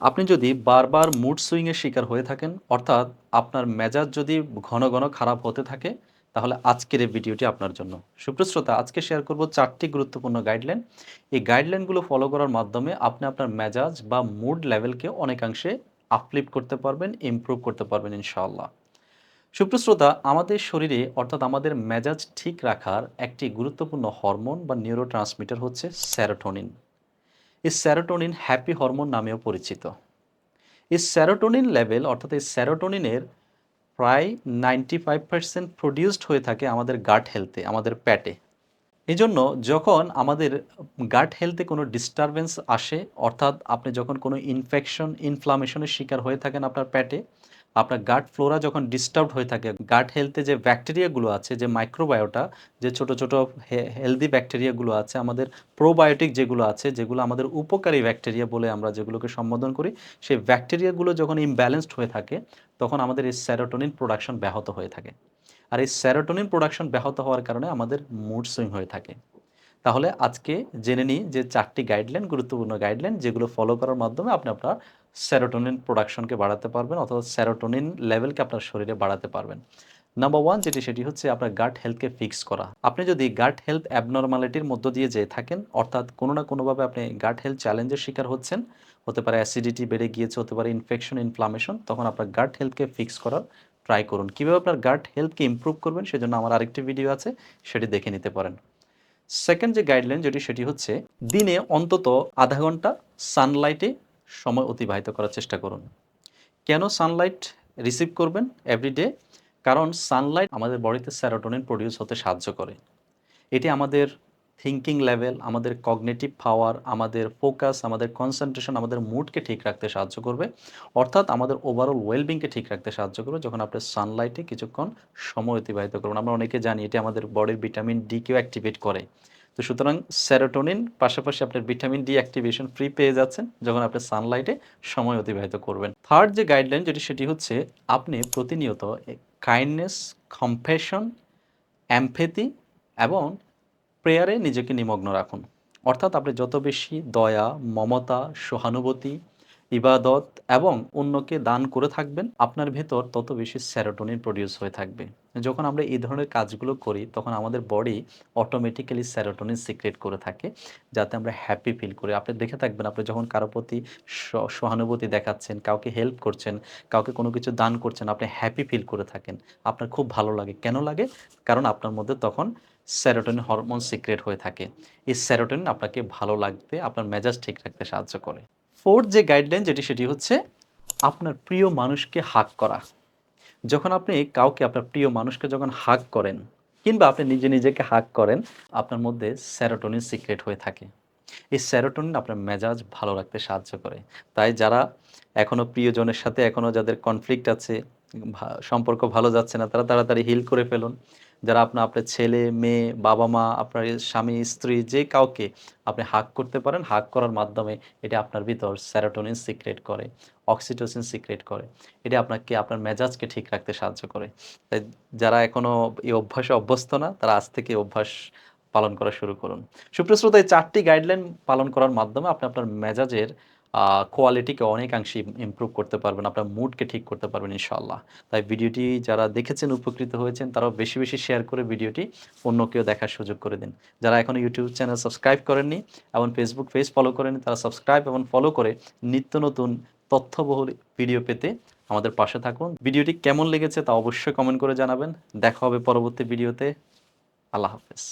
আপনি যদি বারবার মুড সুইংয়ের শিকার হয়ে থাকেন, অর্থাৎ আপনার মেজাজ যদি ঘন ঘন খারাপ হতে থাকে, তাহলে আজকের এই ভিডিওটি আপনার জন্য। সুপ্রশ্রোতা আজকে শেয়ার করব চারটি গুরুত্বপূর্ণ গাইডলাইন এই গাইডলাইনগুলো ফলো করার মাধ্যমে আপনি আপনার মেজাজ বা মুড লেভেলকে অনেকাংশে আপলিফ্ট করতে পারবেন ইমপ্রুভ করতে পারবেন, ইনশাআল্লাহ। সুপ্রশ্রোতা আমাদের শরীরে, অর্থাৎ আমাদের মেজাজ ঠিক রাখার একটি গুরুত্বপূর্ণ হরমোন বা নিউরো হচ্ছে স্যারোটোনিন এই স্যারোটোনিন হ্যাপি হরমোন নামেও পরিচিত। এই স্যারোটোনিন লেভেল অর্থাৎ এই স্যারোটোনিনের প্রায় নাইনটি ফাইভ পার্সেন্ট প্রডিউসড হয়ে থাকে আমাদের গাট হেলথে আমাদের প্যাটে এই জন্য যখন আমাদের গাট হেলথে কোনো ডিস্টারবেন্স আসে, অর্থাৎ আপনি যখন কোনো ইনফেকশন ইনফ্লামেশনের শিকার হয়ে থাকেন আপনার প্যাটে আপনার গাট ফ্লোরা যখন ডিস্টার্ব হয়ে থাকে গাট হেলথে যে ব্যাকটেরিয়াগুলো আছে, যে মাইক্রোবায়োটা যে ছোট ছোট হেলদি ব্যাকটেরিয়াগুলো আছে, আমাদের প্রোবায়োটিক যেগুলো আছে, যেগুলো আমাদের উপকারী ব্যাকটেরিয়া বলে আমরা যেগুলোকে সম্বোধন করি, সেই ব্যাকটেরিয়াগুলো যখন ইমব্যালেন্সড হয়ে থাকে, তখন আমাদের এই স্যারোটোনিন প্রোডাকশন ব্যাহত হয়ে থাকে। আর এই স্যারোটোনিন প্রোডাকশন ব্যাহত হওয়ার কারণে আমাদের মুড সুইং হয়ে থাকে। তাহলে আজকে জেনে নিই যে চারটি গাইডলাইন গুরুত্বপূর্ণ গাইডলাইন যেগুলো ফলো করার মাধ্যমে আপনি আপনার স্যারোটোনিন প্রোডাকশনকে বাড়াতে পারবেন অথবা স্যারোটোনিন লেভেলকে আপনার শরীরে বাড়াতে পারবেন। নাম্বার ওয়ান যেটি, সেটি হচ্ছে আপনার গাট হেলথকে ফিক্স করা। আপনি যদি গাট হেলথ অ্যাবনর্মালিটির মধ্য দিয়ে যেয়ে থাকেন, অর্থাৎ কোনো না কোনোভাবে আপনি গাট হেলথ চ্যালেঞ্জের শিকার হচ্ছেন, হতে পারে অ্যাসিডিটি বেড়ে গিয়েছে, হতে পারে ইনফেকশন ইনফ্লামেশন তখন আপনার গাট হেলথকে ফিক্স করার ট্রাই করুন। কীভাবে আপনার গাট হেলথকে ইম্প্রুভ করবেন, সেজন্য আমার আরেকটি ভিডিও আছে, সেটি দেখে নিতে পারেন। সেকেন্ড যে গাইডলাইন যেটি সেটি হচ্ছে দিনে অন্তত আধা ঘণ্টা সানলাইটে সময় অতিবাহিত করার চেষ্টা করুন। কেন সানলাইট রিসিভ করবেন এভরিডে কারণ সানলাইট আমাদের বডিতে স্যারোটোনিন প্রডিউস হতে সাহায্য করে। এটি আমাদের থিঙ্কিং লেভেল আমাদের কগনেটিভ পাওয়ার আমাদের ফোকাস আমাদের কনসেন্ট্রেশন আমাদের মুডকে ঠিক রাখতে সাহায্য করবে। অর্থাৎ আমাদের ওভারঅল ওয়েলবিংকে ঠিক রাখতে সাহায্য করবে যখন আপনি সানলাইটে কিছুক্ষণ সময় অতিবাহিত করবেন। আমরা অনেকে জানি এটি আমাদের বডির ভিটামিন ডিকেও অ্যাক্টিভেট করে। তো সুতরাং সেরোটোনিন পাশাপাশি আপনার ভিটামিন ডি অ্যাক্টিভেশন ফ্রি পেয়ে যাচ্ছেন যখন আপনি সানলাইটে সময় অতিবাহিত করবেন। থার্ড যে গাইডলাইন যেটি, সেটি হচ্ছে আপনি প্রতিনিয়ত কাইন্ডনেস কম্পেশন অ্যাম্পেথি এবং প্রেয়ারে নিজেকে নিমগ্ন রাখুন। অর্থাৎ আপনি যত বেশি দয়া, মমতা, সহানুভূতি, ইবাদত এবং অন্যকে দান করে থাকবেন, আপনার ভেতর তত বেশি স্যারোটোনিন প্রডিউস হয়ে থাকবে। যখন আমরা এই ধরনের কাজগুলো করি, তখন আমাদের বডি অটোমেটিক্যালি স্যারোটোনিন সিক্রেট করে থাকে, যাতে আমরা হ্যাপি ফিল করি। আপনি দেখে থাকবেন, আপনি যখন কারও প্রতি সহানুভূতি দেখাচ্ছেন, কাউকে হেল্প করছেন, কাউকে কোনো কিছু দান করছেন, আপনি হ্যাপি ফিল করে থাকেন। আপনার খুব ভালো লাগে। কেন লাগে? কারণ আপনার মধ্যে তখন স্যারোটোনিন হরমোন সিক্রেট হয়ে থাকে। এই স্যারোটোনিন আপনাকে ভালো লাগতে, আপনার মেজাজ ঠিক রাখতে সাহায্য করে। ফোর্থ যে গাইডলাইন যেটি, সেটি হচ্ছে আপনার প্রিয় মানুষকে হাক করা। যখন আপনি কাউকে, আপনার প্রিয় মানুষকে যখন হাক করেন, কিংবা আপনি নিজে নিজেকে হাক করেন, আপনার মধ্যে স্যারোটোনিন সিক্রেট হয়ে থাকে। এই স্যারোটোনিন আপনার মেজাজ ভালো রাখতে সাহায্য করে। তাই যারা এখনও প্রিয়জনের সাথে এখনও যাদের কনফ্লিক্ট আছে সম্পর্ক ভালো যাচ্ছে না, তারা তাড়াতাড়ি হিল করে ফেলুন। যারা আপনার আপনার ছেলে, মেয়ে, বাবা মা, আপনার স্বামী, স্ত্রী, যে কাউকে আপনি হাক করতে পারেন হাক করার মাধ্যমে এটা আপনার ভিতর স্যারোটোনিন সিক্রেট করে অক্সিটোসিন সিক্রেট করে। এটা আপনাকে, আপনার মেজাজকে ঠিক রাখতে সাহায্য করে। তাই যারা এখনও এই অভ্যাসে অভ্যস্ত না, তারা আজ থেকে অভ্যাস পালন করা শুরু করুন। সুপ্রশ্রোতা এই চারটি গাইডলাইন পালন করার মাধ্যমে আপনি আপনার মেজাজের কোয়ালিটিকে অনেকাংশে ইম্প্রুভ করতে পারবেন, আপনার মুডকে ঠিক করতে পারবেন ইনশাল্লাহ তাই ভিডিওটি যারা দেখেছেন, উপকৃত হয়েছেন, তারাও বেশি বেশি শেয়ার করে ভিডিওটি অন্য কেউ দেখার সুযোগ করে দিন। যারা এখনও ইউটিউব চ্যানেল সাবস্ক্রাইব করেননি এবং ফেসবুক পেজ ফলো করেনি তারা সাবস্ক্রাইব এবং ফলো করে নিত্য নতুন তথ্যবহুল ভিডিও পেতে আমাদের পাশে থাকুন। ভিডিওটি কেমন লেগেছে তা অবশ্যই কমেন্ট করে জানাবেন। দেখা হবে পরবর্তী ভিডিওতে আল্লাহ হাফেজ।